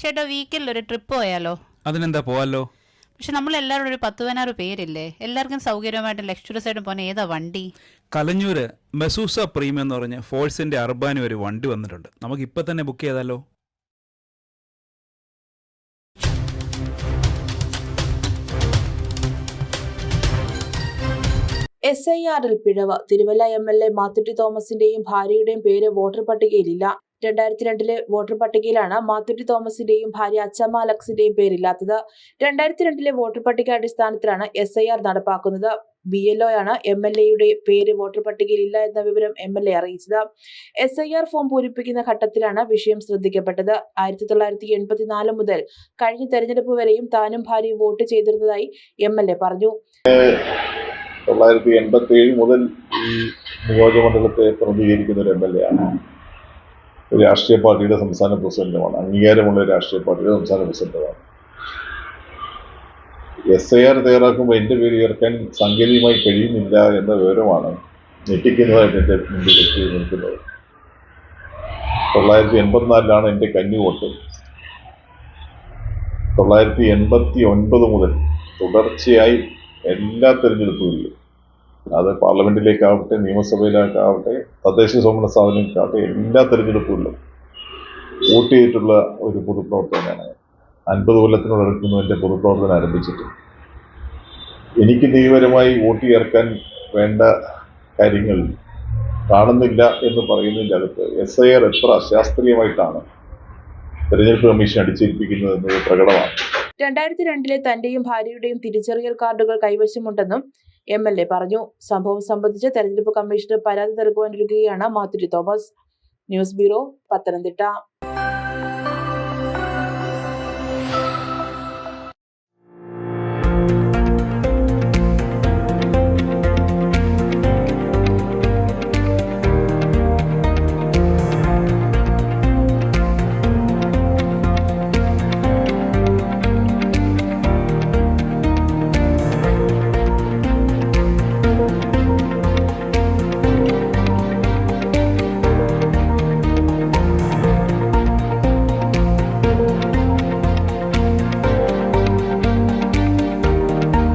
ചേട്ടാ വീക്കെൻഡിൽ ഒരു ട്രിപ്പ് പോയാലോ? അതിനെന്താ പോവാലോ? പക്ഷെ നമ്മൾ എല്ലാവരും ഒരു പത്ത് പതിനാറ് പേരില്ലേ? എല്ലാവർക്കും സൗകര്യമായിട്ടും ലക്ഷറസ് ആയിട്ടും പോകുന്ന ഏതാ വണ്ടി? കലഞ്ഞൂര് മെസൂസ പ്രീമിയം എന്ന് പറഞ്ഞ ഫോഴ്സിന്റെ അർബാനും ഒരു വണ്ടി വന്നിട്ടുണ്ട്. നമുക്ക് ഇപ്പൊ തന്നെ ബുക്ക് ചെയ്താലോ? എസ് ഐ ആറിൽ പിഴവ്. Thiruvalla M L A Mathutty തോമസിന്റെയും ഭാര്യയുടെയും പേര് വോട്ടർ പട്ടികയിലില്ല. രണ്ടായിരത്തി രണ്ടിലെ വോട്ടർ പട്ടികയിലാണ് മാത്തുട്ടി തോമസിന്റെയും ഭാര്യ അച്ചമ്മ അലക്സിന്റെയും പേരില്ലാത്തത്. രണ്ടായിരത്തി രണ്ടിലെ വോട്ടർ പട്ടിക അടിസ്ഥാനത്തിലാണ് എസ് ഐ ആർ നടപ്പാക്കുന്നത്. ബി എൽ ആണ് എം എൽ എയുടെ പേര് വോട്ടർ പട്ടികയിൽ ഇല്ല എന്ന വിവരം എം എൽ എ അറിയിച്ചത്. എസ് ഐ ആർ ഫോം പൂരിപ്പിക്കുന്ന ഘട്ടത്തിലാണ് വിഷയം ശ്രദ്ധിക്കപ്പെട്ടത്. ആയിരത്തി തൊള്ളായിരത്തി എൺപത്തിനാല് മുതൽ കഴിഞ്ഞ തെരഞ്ഞെടുപ്പ് വരെയും താനും ഭാര്യയും വോട്ട് ചെയ്തിരുന്നതായി എം എൽ എ പറഞ്ഞു. തൊള്ളായിരത്തി എൺപത്തി ഏഴ് മുതൽ ഈ നിയോജകമണ്ഡലത്തെ പ്രതിനിധീകരിക്കുന്ന ഒരു എം എൽ എ ആണ്. രാഷ്ട്രീയ പാർട്ടിയുടെ സംസ്ഥാന പ്രസിഡന്റുമാണ് അംഗീകാരമുള്ള രാഷ്ട്രീയ പാർട്ടിയുടെ സംസ്ഥാന പ്രസിഡന്റുമാണ്. എസ് ഐ ആർ തയ്യാറാക്കുമ്പോൾ എന്റെ പേര് ചേർക്കാൻ സാങ്കേതികമായി കഴിയുന്നില്ല എന്ന വിവരമാണ് ഞെട്ടിക്കുന്നതായിട്ട് എന്റെ മുമ്പിൽ എത്തി നിൽക്കുന്നത്. തൊള്ളായിരത്തി എൺപത്തിനാലിലാണ് എന്റെ കന്നി വോട്ട്. തൊള്ളായിരത്തി എൺപത്തി ഒൻപത് മുതൽ തുടർച്ചയായി എല്ലാ തെരഞ്ഞെടുപ്പുകളിലും അത് പാർലമെന്റിലേക്കാവട്ടെ നിയമസഭയിലേക്കാവട്ടെ തദ്ദേശ സ്വയംഭരണ സ്ഥാപനങ്ങൾക്കാവട്ടെ എല്ലാ തെരഞ്ഞെടുപ്പുകളിലും വോട്ട് ചെയ്തിട്ടുള്ള ഒരു പൊതുപ്രവർത്തകനാണ്. അൻപത് കൊല്ലത്തിനോട് അടുക്കുന്നു എന്റെ പൊതുപ്രവർത്തനം ആരംഭിച്ചിട്ട് എനിക്ക് നിയമപരമായി വോട്ട് ചേർക്കാൻ വേണ്ട കാര്യങ്ങൾ കാണുന്നില്ല എന്ന് പറയുന്നതിന്റെ അകത്ത് എസ് ഐ ആർ എത്ര അശാസ്ത്രീയമായിട്ടാണ് തെരഞ്ഞെടുപ്പ് കമ്മീഷൻ അടിച്ചേൽപ്പിക്കുന്നത് എന്നത് പ്രകടമാണ് രണ്ടായിരത്തി രണ്ടിലെ തന്റെയും ഭാര്യയുടെയും തിരിച്ചറിയൽ കാർഡുകൾ കൈവശമുണ്ടെന്നും എം എൽ എ പറഞ്ഞു. സംഭവം സംബന്ധിച്ച് തെരഞ്ഞെടുപ്പ് കമ്മീഷന് പരാതി നൽകുവാനിരിക്കുകയാണ് Mathuri Thomas. News bureau Pathanamthitta.